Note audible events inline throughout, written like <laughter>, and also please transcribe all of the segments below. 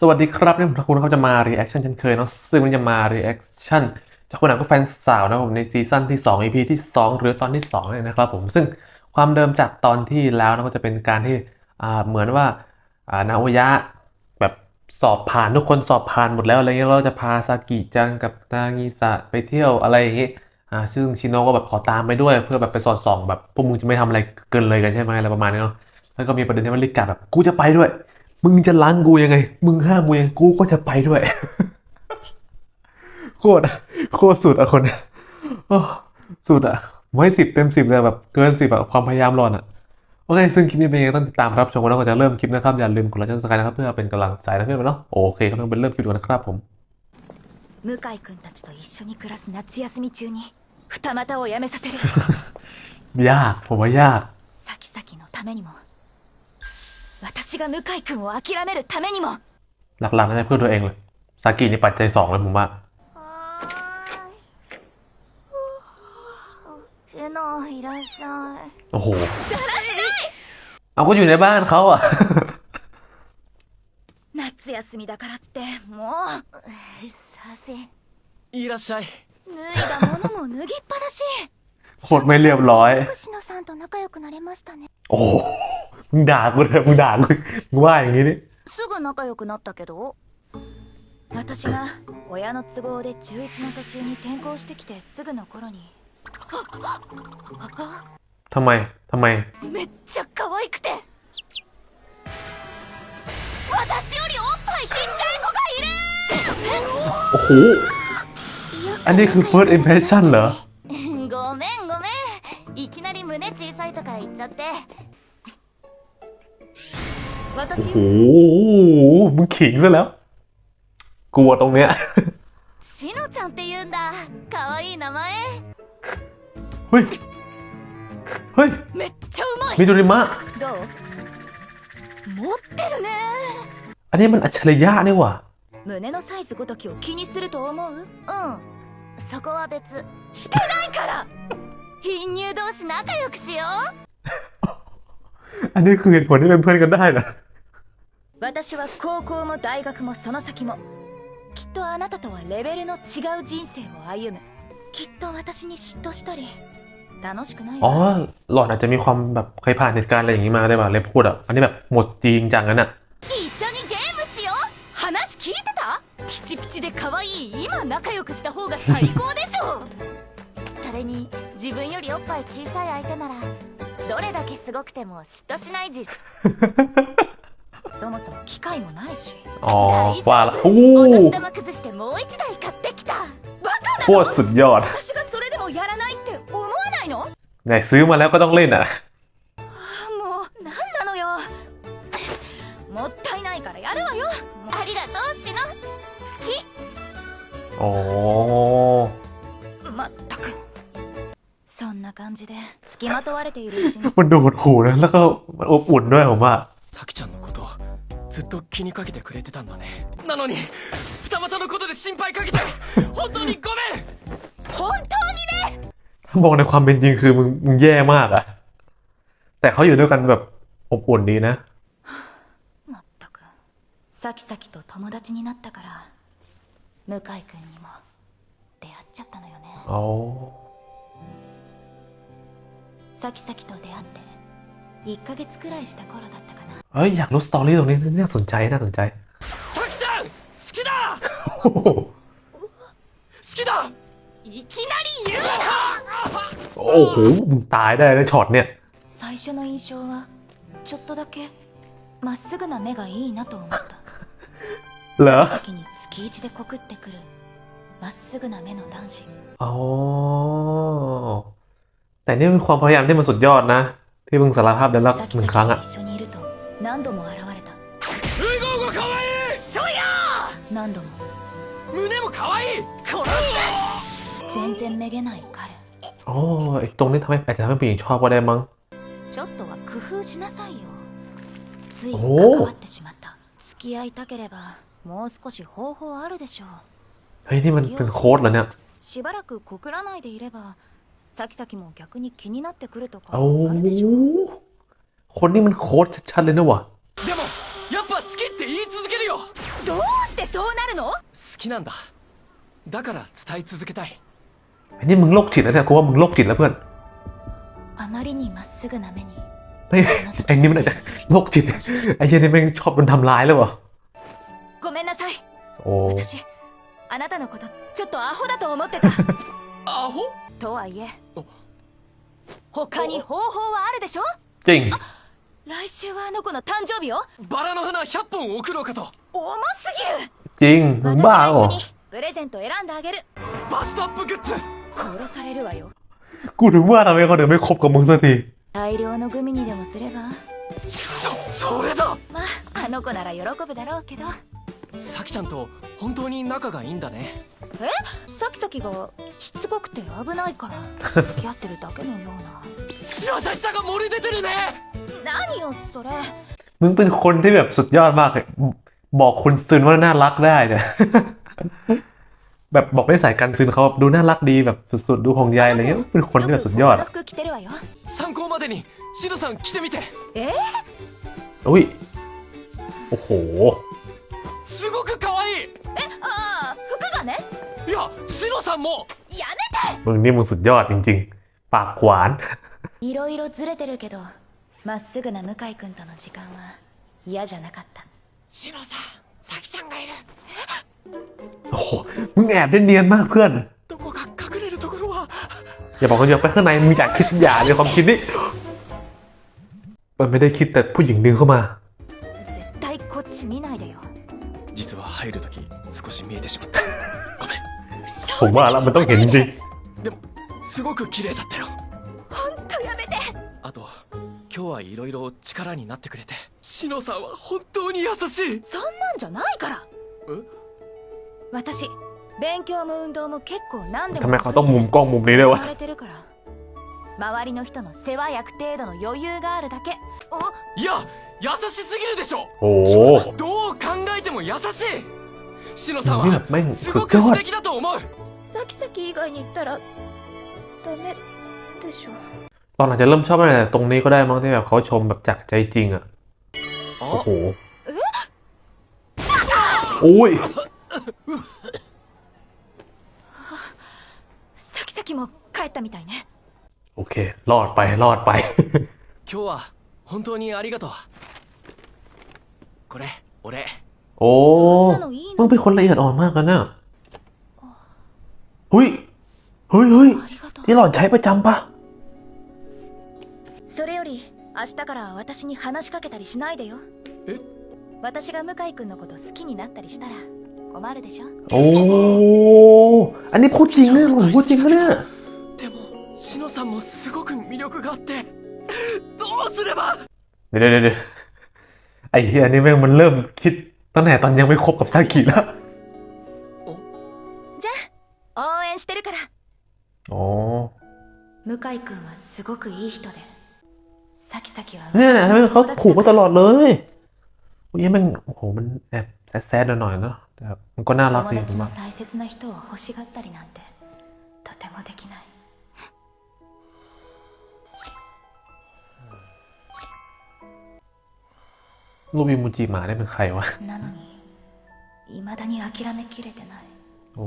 สวัสดีครับนี่ผมทักคุณเขาจะมา reaction เช่นเคยเนาะซึ่งมันจะมา reaction จากคนหนังก็แฟนสาวนะผมในซีซั่นที่ 2 EP ที่ 2 หรือตอนที่2เนี่ยนะครับผมซึ่งความเดิมจากตอนที่แล้วนะก็จะเป็นการที่เหมือนว่าอ่านาโอยะแบบสอบผ่านทุกคนสอบผ่านหมดแล้วอะไรเงี้ยเราจะพาซากิจังกับนางิสะไปเที่ยวอะไรอย่างงี้อ่าซึ่งชิโนะก็แบบขอตามไปด้วย เพื่อแบบไปสอดส่องแบบพวกมึงจะไม่ทำอะไรเกินเลยกันใช่ไหมอะไรประมาณนี้เนาะแล้วก็มีประเด็นที่ว่าลิกาแบบกูจะไปด้วย มึงจะล้างกูยังไง มึงห้ามกูยังไงกูก็จะไปด้วย โคตรโคตรสุดอะคนโอ้สุดอะผมให้สิบเต็มสิบเลยแบบเกินสิบอะความพยายามรอนอะโอเคซึ่งคลิปนี้เป็นยังไงต้องติดตามรับชมกันแล้วก็จะเริ่มคลิปนะครับ อย่าลืมกดไลค์กดซับสไครต์นะครับเพื่อเป็นกำลังใจนะเพื่อนๆเนาะโอเคครับต้องเป็นเริ่มคลิปกันนะครับผม 向井君たちと一緒に暮らす夏休み中に二股をやめさせる ยากผมว่ายาก サキサキのためにも 私が向井君を諦めるためにも หลักๆน่าจะเพื่อตัวเองเลยซากินี่ปัจจัยสองเลยผมว่า けないらっしゃい โอ้โหเอาก็อยู่ในบ้านเขาอะ 夏休みだからってもうさせいらっしゃい脱いだものも脱ぎっぱなし โคตรไม่เรียบร้อย 串野さんと仲良くなれましたね โอ้โหมึงด่ากูเลยมึงด่ากูมึงว่าอย่างนี้นี่ すぐ仲良くなったけど私が親の都合で中1の途中に転校してきてすぐの頃に ทำไมทำไม めっちゃ可愛くて私よりおっぱいちっちゃい子がいる โอ้โห อันนี้คือ first impression เหรอ とか言っちゃって私 โอ้โห มึงขิงซะแล้ว กลัวตรงเนี้ย しのちゃんって言うんだ可愛い名前 เฮ้ย เฮ้ย めっちゃうまい มิโดริมะ どう持ってるね อันนี้มันอัจฉริยะนี่หว่า 胸のサイズごときを気にすると思ううんそこは別してないから貧乳同士仲良くしよう อันนี้คือเหตุผลที่เป็นเพื่อนกันได้เหรอ 私は高校も大学もその先もきっとあなたとはレベルの違う人生を歩むきっと私に嫉妬したり楽しくない อ๋อ わ หลอดอาจจะมีความแบบเคยผ่านเหตุการณ์อะไรอย่างนี้มาได้ป่ะเลยพูดอ่ะ อันนี้แบบหมดจริงจังนั้นอ่ะ 一緒にゲームしよう話聞いてたピチピチで可愛い今仲良くした方が最高でしょそれに自分よりおっぱい小さい相手なら どれだけすごくても嫉妬しない実そもそも機会もないし อ๋อ ว่าละโอ้ お โห 年玉崩してもう一台買ってきたバカ โคตรสุดยอด 私がそれでもやらないって思わないの ไหนซื้อมาแล้วก็ต้องเล่นอ่ะ もう何なのよもったいないからやるわよありがとうしの好 อ๋อ きまったくそんな感じで 付きまとわれているうちに มันดูดหูนะ แล้วก็มันอบอุ่นด้วยผมว่า さきちゃんのことずっと気にかけてくれてたんだねなのに二股のことで心配かけて本当にごめん本当にね ถ้ามองในความเป็นจริงคือมึงมึงแย่มากอะแต่เขาอยู่ด้วยกันแบบอบอุ่นดีนะ まったくさきさきと友達になったから向井君にも出会っちゃったのよね อ๋อ さきさきと出会って1ヶ月くらいした頃だったかな เอ้ยอยากรู้สตอรี่ตรงนี้น่าสนใจน่าสนใจ さきちゃん好きだ โอ้โห 好きだいきなり言うな โอ้โหมึงตายได้นะช็อตเนี่ย 最初の印象はちょっとだけまっすぐな目がいいなと思った <laughs> เหรอ 先に月一で告ってくるまっすぐな目の男子 อ๋อ แต่นี่เป็นความพยายามที่มันสุดยอดนะ ที่มึงสารภาพได้รับ さ หนึ่ง きさき ครั้ง と อะ 一緒にいると何度も現れたウゴウゴかわいいちょや何度も胸もかわいいこれ全然めげない彼 อ๋อไอ้ตรงนี้ทำให้อาจจะทำให้ผู้หญิงชอบก็ได้มั้ง ちょっとは工夫しなさいよついお関ーわってしまった付き合いたければもう少し方法あるでしょう เฮ้ยนี่มันเป็นโค้ดเหรอเนี่ย しばらく告らないでいれば さきさきも逆に気になってくるとか โอ้ あるでしょう คนนี้มันโค้ดชัดๆเลยนะวะ でもやっぱ好きって言い続けるよど の好きなんだだから伝え続けたい ไอ้นี่มึงโรคจิตแล้วเนี่ยกูว่ามึงโรคจิตแล้วเพื่อน あまりにまっすぐな目に ไอ้ไอ้นี่มันอาจจะโรคจิต ไอ้เช่นนี่แม่งชอบโดนทำร้ายหรือเปล่า ごめんなさい โอ้ 私あなたのことちょっとアホだと思ってた<laughs> アホ とはいえお他に方法はあるでしょ จริง 来週はあの子の誕生日よバラの花100本送ろうかと重すぎる จริงมึง 私 บ้า が เหร 一 อ 緒にプレゼント選んであげるバストアップグッズ殺されるわよ กูถึงว่าทำไมเขาถึงไม่คบกับมึงสักที 大量のグミにでもすればそそれだまああの子なら喜ぶだろうけど サキちゃんと本当に仲がいいんだねさきさきがしつこくて危ないから付き合ってるだけのよう優しさが漏れ出てるねな何よそれ มึงเป็นคนที่แบบสุดยอดมากเลยบอกคุณซึนว่าน่ารักได้เนี่ย แบบบอกได้สายการซึนเขาแบบดูน่ารักดีแบบสุดๆ ดูห่วงใยอะไรเงี้ยเป็นคนที่แบบสุดยอด この อะ 服着てるわよ参考までにシドさん来てみてえ อุ้ย โอ้โห すごく可愛いああ服がねいやシロさんもや มึงนี่มึงสุดยอดจริง ๆ ปากขวาน めいろいろずれてるけどまっすぐな向井君との時間は嫌じゃなかったシロさんサキちゃんがいる โอ้โห มึงแอบได้เนียนมากเพื่อน どこが隠れるところは อย่าบอกคนเดียวไปข้างในมีจากคิดอย่าในความคิดนี่มันไม่ได้คิดแต่ผู้หญิงดึงเข้ามา 見えてしまったごめん ผม<laughs> ว่าแล้วมันต้องเห็นจริง でもすごく綺麗だったよほんとやめてあと今日はいろいろ力になってくれてシノさんは本当に優しいそんなんじゃないからえ私勉強も運動も結構何で ทำ も ไมเขาต้องมุมกล้องมุมนี้ด้วยวะ 言われてるから周りの人の世話焼く程度の余裕があるだけおいや優しすぎるでしょ โอ้โห どう考えても優しい シノさん นี่แบบ は แม่ง す สุ ご ด く ยอ 素 ด 敵だと思うさきさき以外に言ったらダメでしょ ตอนหลังจะเริ่มชอบอะไรตรงนี้ก็ได้มั้งที่แบบเขาชมแบบจากใจจริงอ่ะ โอ้ あ โหอุ้ย さきさきも帰ったみたいね โอเค รอดไปรอดไป 今日は本当にありがとうこれ俺 โอ้ そんなのいい มึง の เป็นคนละเอียดอ่อนมากกันน่ะเฮ้ยเฮ้ยเฮ้ย ありがとう ที่หล่อนใช้ประจำปะ それより明日から私に話しかけたりしないでよえ私が向井君のこと好きになったりしたら困るでしょ โอ้อันนี้พูดจริงเนี่ยหล่อนพูดจริงนะเนี่ย でもシノさんもすごく魅力があってどうすれば เดี๋ยวเดี๋ยวเดี๋ยวไอ้เฮียนี่แม่งมันเริ่มคิด ตั้งแต่ตอนยังไม่คบกับซากิแล้ว じゃあ応援してるから อ๋อ 向井君はすごくいい人でさきさきは เนี่ยนะ 私 ทำไม の เขา 友達 ขู่ だ มา か ต ら ลอดเลยโอ้ยแม่งโอ้โหมันแอบแซดๆหน่อยๆเนาะแต่แบบมันก็น่ารัก 友 ดีผ 達 ม の ว่า 大切な人を欲しがったりなんてとてもできない รูปอิมูจิหมาได้เป็นใครวะ なのに未だに諦めきれてない โอ้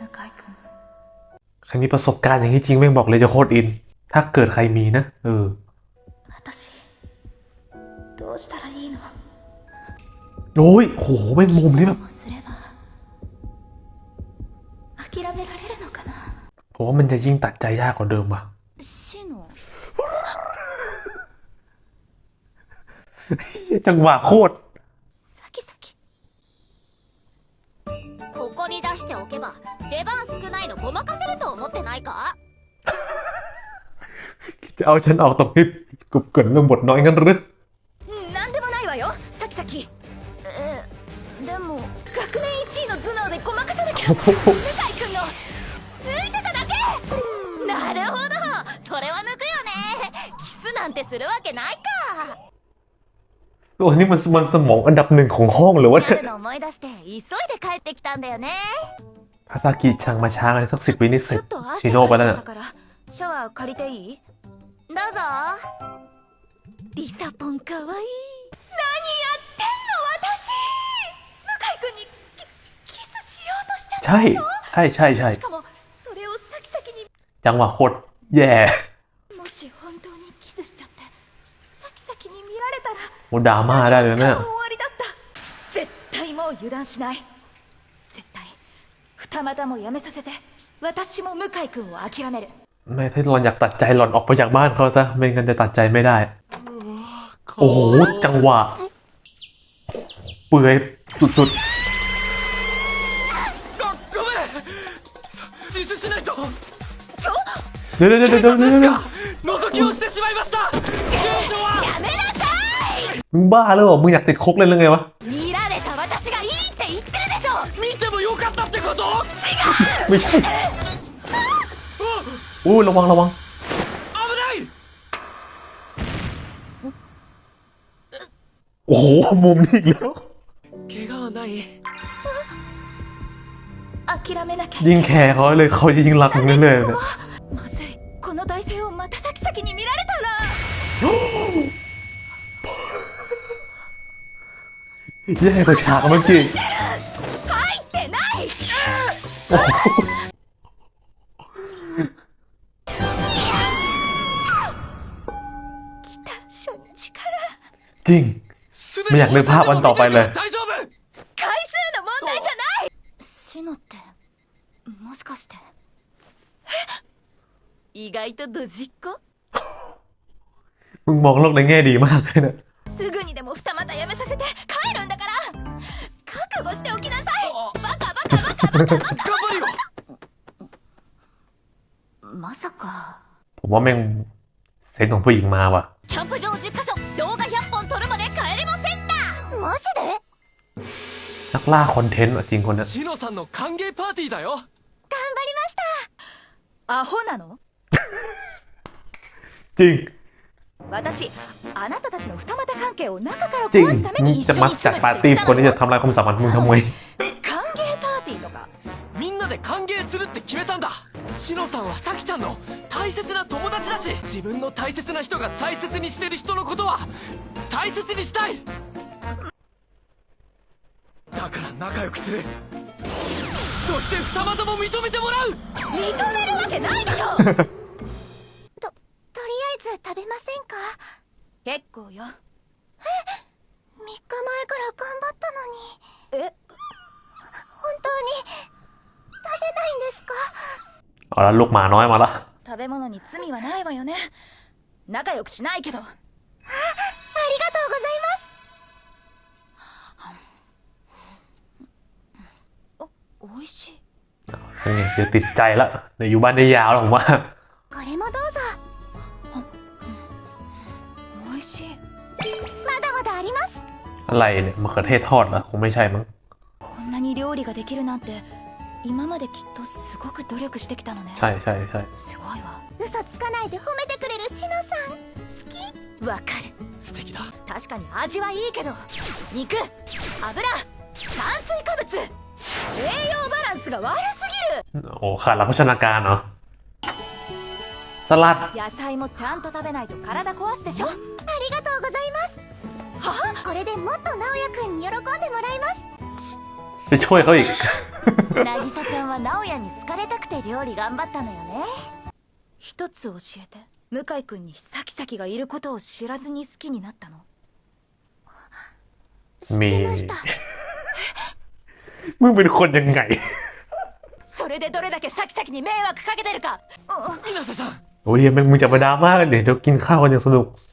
向井君 ใครมีประสบการณ์อย่างนี้จริงแม่งบอกเลยจะโคตรอิน ถ้าเกิดใครมีนะ เออ 私どうしたらいいの โอ้ยโหแม่งมุมนี้แบบ もすれば諦められるのかな ผมว่ามันจะยิ่งตัดใจยากกว่าเดิมว่ะ シノ จังหวะโคตร さきさきここに出しておけば出番少ないのごまかせると思ってないか จะเอาฉันออกตรงที่กบเกินเรื่องบทน้อยงั้นหรือ なんでもないわよさきさきえーでも学年1位の頭脳でごまかさなきゃ向井君の抜いてただけなるほどそれは抜くよねキスなんてするわけないか โอ้ยนี่มันมันสมองอันดับหนึ่งของห้องเลยวะ ギ เนี่ย ャルの思い出して急いで帰ってきたんだよね พาซากิชังมาช้ากันสักสิบวินี่เส ち ร็ ょ จ っと汗 ชิ かいち โน่ไปแล้ว ゃ น่ะ ったからシャワー借りていいどうぞリサポンかわいい何やってんの私向井君にキキ ใช่ใช่ใช่ใช่ しかもそれを先々に จังหวะโคตรแย่ たら โหดราม่าได้เลยเนี่ย もう終わりだった絶対もう油断しない絶対二股もやめさせて私も向井君を諦める ไม่ถ้าหล่อนอยากตัดใจหล่อนออกไปจากบ้านเขาซะไม่งั้นจะตัดใจไม่ได้ โอ้โห จังหวะ เปื่อยสุด ごごめん自首しないとちょๆ เดี๋ยวเดี๋ยว 警 เดี๋ยวเดี๋ยว มึงบ้าแล้วเหรอมึงอยากติดคุกเลยหรือไงวะ 見られた私がいいって言ってるでしょ見てもよかったってこと ไม่ใช่อู้ระวังระวัง 危ない โอ้โห มุมนี้อีกแล้ว 怪我はない 諦めなきゃ ยิ่งแคร์เขาเลยเขาจะยิ่งรักมึงเรื่อยๆเนี่ย まずいこの体勢をまた先々に見られたら แย่กว่าฉากเมื่อกี้ 入ってない来た初日から จริง すไม่อยากนึกภาพวันต่อไปเลย 大丈夫回数の問題じゃないシノってもしかしてえ意外とドジっ子 มึงมองโลกในแง่ดีมากเลยนะ すぐにで も二股やめさせて帰るんだから覚悟しておきなさいバカバカバカバカバカ頑張るよまさか ผมว่าแม่งเซนส์ของผู้หญิงมาว่ะ キャンプ場10カ所動画100本撮るまで帰れませんだマジで นักล่าคอนเทนต์ว่ะจริงคนนั้น シノさんの歓迎パーティーだよ頑張りましたアホなの <laughs> จริง 私あなたたちの二股関係を中から จริง 壊すため มึง に一 จะ 緒 มา に จั 住 ด む ปา っ ร์ て ตี้ 言った คนที่ の จะทำลายความสัมพันธ์มึงทำไม 歓迎パーティーとかみんなで歓迎するって決めたんだシノさんはサキちゃんの大切な友達だし自分の大切な人が大切にしてる人のことは大切にしたいだから仲良くするそして二股も認めてもらう認めるわけないでしょととりあえず 食べませんか結構よえ3日前から頑張ったのにえ本当に食べないんですか เอาละลูกหมาน้อยมาละ 食べ物に罪はないわよね仲良くしないけどあありがとうございますお美味しい นี่เดี๋ยวติดใจละเดี๋ยวอยู่บ้านได้ยาวแล้วผมว่า これもどうぞ美味 しいまだまだあります อะไรเนี่ยมะเขือเทศทอดเหรอคงไม่ใช่มั้ง こんなに料理ができるなんて今まできっとすごく努力してきたのね ใช่ใช่ใช่ すごいわ嘘つかないで褒めてくれるシノさん好きわかる素敵だ確かに味はいいけど肉油炭水化物栄養バランスが悪す โอ้ขาดหลักโภชนาการเหรอสลัด ぎる野菜もちゃんと食べないと体壊すでしょあ りがとうございますはこれでもっと直哉くんに喜んでもらいます ไปช<laughs> ่วยเขาอีก 渚ちゃんは直哉に好かれたくて料理頑張ったのよね一つ教えて向井君にサキサキがいることを知らずに好きになったの มี <laughs> มึงเป็นคนยังไง それでどれだけサキサキに迷惑かけてるか稲瀬さん โอ้ยแม่งมึงจะมาดราม่ากันเดี๋ยวเดี๋ยวกินข้าวกันอย่างสนุก <laughs>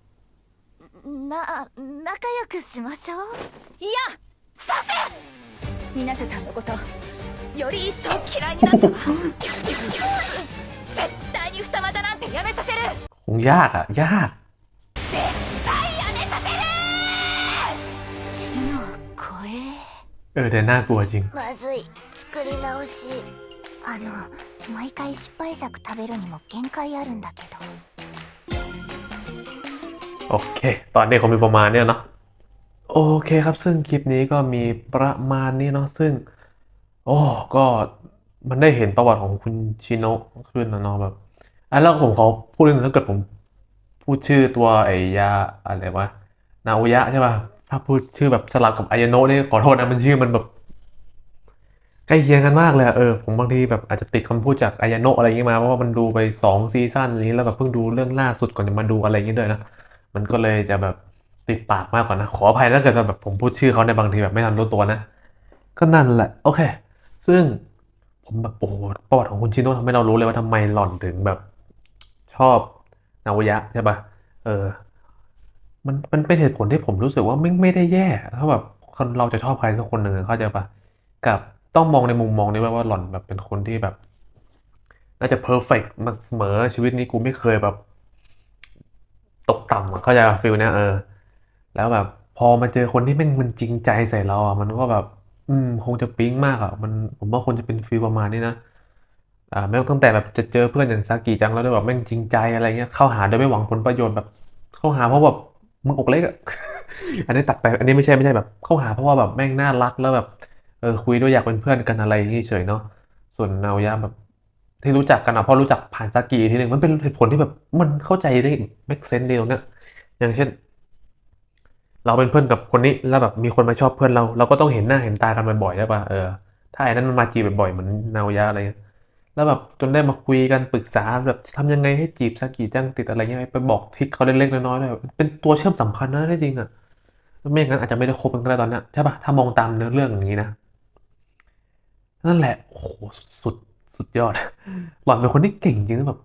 な仲良くしましょういやさせ水瀬さんのことより一層嫌いになったわ絶対に二股なんてやめさせる คงยากอ่ะ ยาก やめさせる死の声 เออแต่น่ากลัวจริง まずい作り直しあの 毎回失敗作食べるにも限界あるんだけど โอเค ตอนนี้คงมีประมาณเนี้ยเนาะโอเคครับ ซึ่งคลิปนี้ก็มีประมาณนี้เนาะซึ่ง โอ้ก็มันได้เห็นประวัติของคุณชิโนะขึ้นนะเนาะแบบอะแล้วผมขอพูดเรื่องถ้าเกิดผม พูดชื่อตัวไอยาอะไรวะนาโอยะใช่ป่ะถ้าพูดชื่อแบบสลับกับอายาโนะนี่ขอโทษนะมันชื่อมันแบบใกล้เคียงกันมากเลยเออผมบางทีแบบอาจจะติดคำพูดจากอายาโนะอะไรอย่างงี้มาเพราะว่ามันดูไปสองซีซั่นนี้แล้วแบบเพิ่งดูเรื่องล่าสุดก่อนจะมาดูอะไรอย่างงี้ด้วยนะ มันก็เลยจะแบบติดปากมากกว่านะ ขออภัยถ้าเกิดแบบผมพูดชื่อเขาในบางทีแบบไม่ทันรู้ตัวนะ ก็นั่นแหละ โอเค ซึ่งผมแบบโอ้โหประวัติของคุณชิโนะทำให้เรารู้เลยว่าทำไมหล่อนถึงแบบชอบนาโอยะใช่ปะเออ มันมันเป็นเหตุผลที่ผมรู้สึกว่าไม่ไม่ได้แย่ถ้าแบบคนเราจะชอบใครสักคนหนึ่งเข้าใจปะกับต้องมองในมุมมองนี้ว่าว่าหล่อนแบบเป็นคนที่แบบ น่าจะเพอร์เฟกต์มาเสมอชีวิตนี้กูไม่เคยแบบ ตกต่ำอะเข้าใจฟิลเนี้ยเออ แล้วแบบพอมาเจอคนที่แม่งมันจริงใจใส่เราอะมันก็แบบ อืม คงจะปิ๊งมากอะ มันผมว่าคนจะเป็นฟิลประมาณนี้นะอ่าแม้ตั้งแต่แบบจะเจอเพื่อนอย่างซากิจังแล้วด้วยแบบแม่งจริงใจอะไรเงี้ยเข้าหาโดยไม่หวังผลประโยชน์แบบ เข้าหาเพราะแบบมึงอกเล็กอะอันนี้ตัดไปอันนี้ไม่ใช่ไม่ใช่แบบ เข้าหาเพราะว่าแบบแม่งน่ารักแล้วแบบเออคุยด้วยอยากเป็นเพื่อนกันอะไรอย่างงี้เฉยเนาะส่วนเนาโอยะแบบ ที่รู้จักกันอะเพราะรู้จักผ่านซากิอีทีหนึ่งมันเป็นเหตุผลที่แบบมันเข้าใจได้ make sense เดียวเนี่ยอย่างเช่น เราเป็นเพื่อนกับคนนี้แล้วแบบมีคนมาชอบเพื่อนเรา เราก็ต้องเห็นหน้าเห็นตากันบ่อยๆใช่ป่ะเออถ้าไอ้นั้นมันมาจีบบ่อยๆเหมือนนาโอยะอะไรเงี้ยแล้วแบบจนได้มาคุยกันปรึกษาแบบทำยังไงให้จีบซากิจังติดอะไรเงี้ยไปบอกทริคเขาเล็กๆน้อยๆเลยเป็นตัวเชื่อมสัมพันธ์นะได้จริงอะไม่อย่างนั้นอาจจะไม่ได้คบกันก็ได้ตอนเนี้ยใช่ป่ะถ้ามองตามเนื้อเรื่องอย่างนี้นะนั่นแหละโอ้โหสุด สุดยอด หล่อนเป็นคนที่เก่งจริงนะแบบ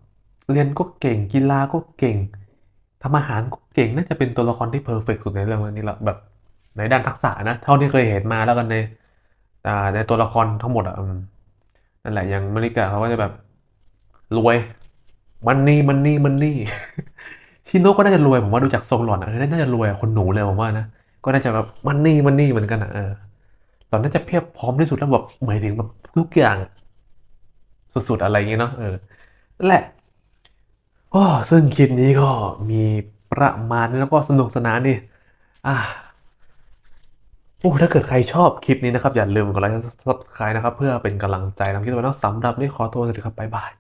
เรียนก็เก่งกีฬาก็เก่งทำอาหารก็เก่งน่าจะเป็นตัวละครที่เพอร์เฟกต์สุดในเรื่องนี้แหละแบบในด้านทักษะนะ เท่าที่เคยเห็นมาแล้วกันในอ่าในตัวละครทั้งหมดอะนั่นแหละอย่างมาริกะเขาก็จะแบบรวยมันนี่มันนี่มันนี่ชิโนก็น่าจะรวยผมว่าดูจากทรงหล่อนอะเออน่าจะรวยคนหนูเลยผมว่านะก็น่าจะแบบมันนี่มันนี่เหมือนกันอะเออตอนน่าจะเพียบพร้อมที่สุดแล้วแบบหมายถึงแบบทุกอย่าง สุดๆ อะไรอย่างเงี้ยเนาะเออนั่นแหละโอ้ซึ่งคลิปนี้ก็มีประมาณนี้แล้วก็สนุกสนานดีอ่าโอ้ถ้าเกิดใครชอบคลิปนี้นะครับ อย่าลืมกดไลค์ซับสไครต์นะครับ เพื่อเป็นกำลังใจนำคลิปไว้นะสำหรับนี้ขอตัวสวัสดีครับบ๊ายบาย